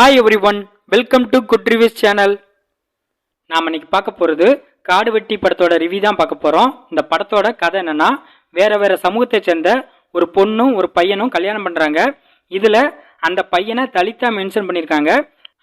Hi everyone welcome to good reviews channel நாம் இன்னைக்கு பார்க்க போகிறது காடு வெட்டி படத்தோட ரிவ்யூ தான் பார்க்க போகிறோம் இந்த படத்தோட கதை என்னன்னா வேறு வேறு சமூகத்தை சேர்ந்த ஒரு பொண்ணும் ஒரு பையனும் கல்யாணம் பண்ணுறாங்க இதில் அந்த பையனை தலித்தா மென்ஷன் பண்ணியிருக்காங்க.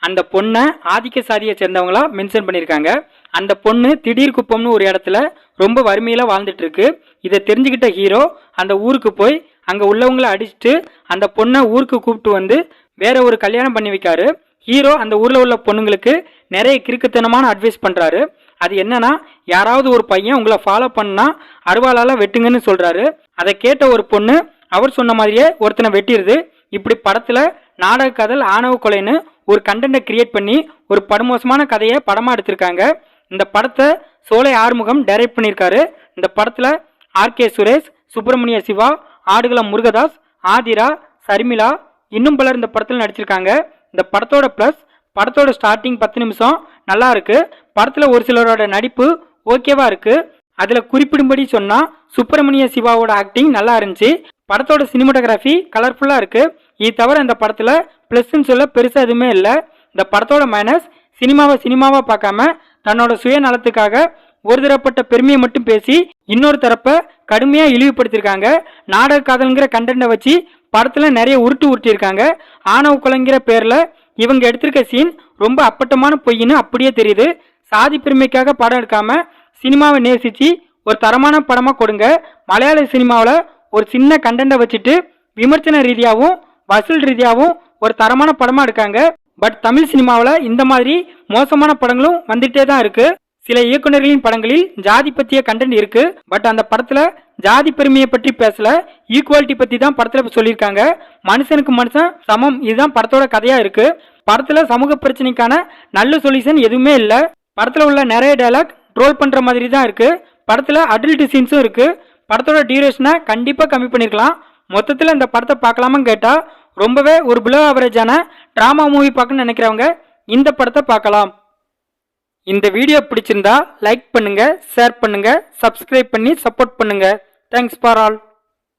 அந்த பொண்ணை ஆதிக்க சாதியை சேர்ந்தவங்களா மென்ஷன் பண்ணியிருக்காங்க. அந்த பொண்ணு திடீர் குப்பம்னு ஒரு இடத்துல ரொம்ப வறுமையில் வாழ்ந்துட்டுருக்கு. இதை தெரிஞ்சுக்கிட்ட ஹீரோ அந்த ஊருக்கு போய் அங்கே உள்ளவங்கள அடிச்சுட்டு அந்த பொண்ணை ஊருக்கு கூப்பிட்டு வந்து வேற ஒரு கல்யாணம் பண்ணி வைக்காரு. ஹீரோ அந்த ஊரில் உள்ள பொண்ணுங்களுக்கு நிறைய கிறுக்குத்தனமான அட்வைஸ் பண்ணுறாரு அது என்னன்னா யாராவது ஒரு பையன் உங்களை ஃபாலோ பண்ணா அருவாளால வெட்டுங்கன்னு சொல்கிறாரு அதை கேட்ட ஒரு பொண்ணு அவர் சொன்ன மாதிரியே ஒருத்தனை வெட்டிடுது. இப்படி படத்தில் நாடக கதல் ஆணவ கொலைன்னு ஒரு கண்டென்ட்டை கிரியேட் பண்ணி ஒரு படுமோசமான கதையை படமாக எடுத்திருக்காங்க. இந்த படத்தை சோலை ஆறுமுகம் டைரக்ட் பண்ணியிருக்காரு. இந்த படத்தில் ஆர்கே சுரேஷ் சுப்பிரமணிய சிவா ஆடுகளம் முருகதாஸ் ஆதிரா சர்மிளா இன்னும் பலர் இந்த படத்தில் நடிச்சிருக்காங்க. இந்த படத்தோட ப்ளஸ் படத்தோட ஸ்டார்டிங் பத்து நிமிஷம் நல்லா இருக்கு. படத்தில் ஒரு சிலரோட நடிப்பு ஓகேவா இருக்கு. அதில் குறிப்பிடும்படி சொன்னால் சுப்பிரமணிய சிவாவோட ஆக்டிங் நல்லா இருந்துச்சு. படத்தோட சினிமோட்டோகிராஃபி கலர்ஃபுல்லாக இருக்கு. இது தவிர இந்த படத்தில் ப்ளஸ்ன்னு சொல்ல பெருசாக எதுவுமே இல்லை. இந்த படத்தோட மைனஸ் சினிமாவை சினிமாவாக பார்க்காம தன்னோட சுயநலத்துக்காக ஒரு தரப்பட்ட பெருமையை மட்டும் பேசி இன்னொரு தரப்பை கடுமையாக இழிவுபடுத்தியிருக்காங்க நாடக காதல்ங்கிற கண்டென்ட்டை வச்சு படத்தில் நிறைய உருட்டு உருட்டியிருக்காங்க. ஆணவ குலங்கிற பேரில் இவங்க எடுத்திருக்க சீன் ரொம்ப அப்பட்டமான பொய்ன்னு அப்படியே தெரியுது. சாதி பெருமைக்காக படம் எடுக்காம சினிமாவை நேசித்து ஒரு தரமான படமாக கொடுங்க. மலையாள சினிமாவில் ஒரு சின்ன கண்டென்ட்டை வச்சுட்டு விமர்சன ரீதியாகவும் வசூல் ரீதியாகவும் ஒரு தரமான படமாக எடுக்காங்க. பட் தமிழ் சினிமாவில் இந்த மாதிரி மோசமான படங்களும் வந்துட்டே தான் இருக்கு. சில இயக்குனர்களின் படங்களில் ஜாதி பற்றிய கண்டென்ட் இருக்கு. பட் அந்த படத்தில் ஜாதி பெருமையை பற்றி பேசல. ஈக்குவாலிட்டி பத்தி தான் படத்துல சொல்லியிருக்காங்க. மனுஷனுக்கு மனுஷன் சமம். இதுதான் படத்தோட கதையா இருக்கு. படத்துல சமூக பிரச்சனைக்கான நல்ல சொல்யூஷன் எதுவுமே இல்லை. படத்துல உள்ள நிறைய டைலாக் ட்ரோல் பண்ற மாதிரி தான் இருக்கு. படத்துல அடல்ட் சீன்ஸும் இருக்கு. படத்தோட டியூரேஷனை கண்டிப்பா கம்மி பண்ணிருக்கலாம். மொத்தத்தில் இந்த படத்தை பார்க்கலாமான்னு கேட்டால் ரொம்பவே ஒரு பிலோ ஆவரேஜான ட்ராமா மூவி பார்க்கணும்னு நினைக்கிறவங்க இந்த படத்தை பார்க்கலாம். இந்த வீடியோ பிடிச்சிருந்தா லைக் பண்ணுங்கள் ஷேர் பண்ணுங்கள் சப்ஸ்கிரைப் பண்ணி சப்போர்ட் பண்ணுங்கள் தேங்க்ஸ் ஃபார் ஆல்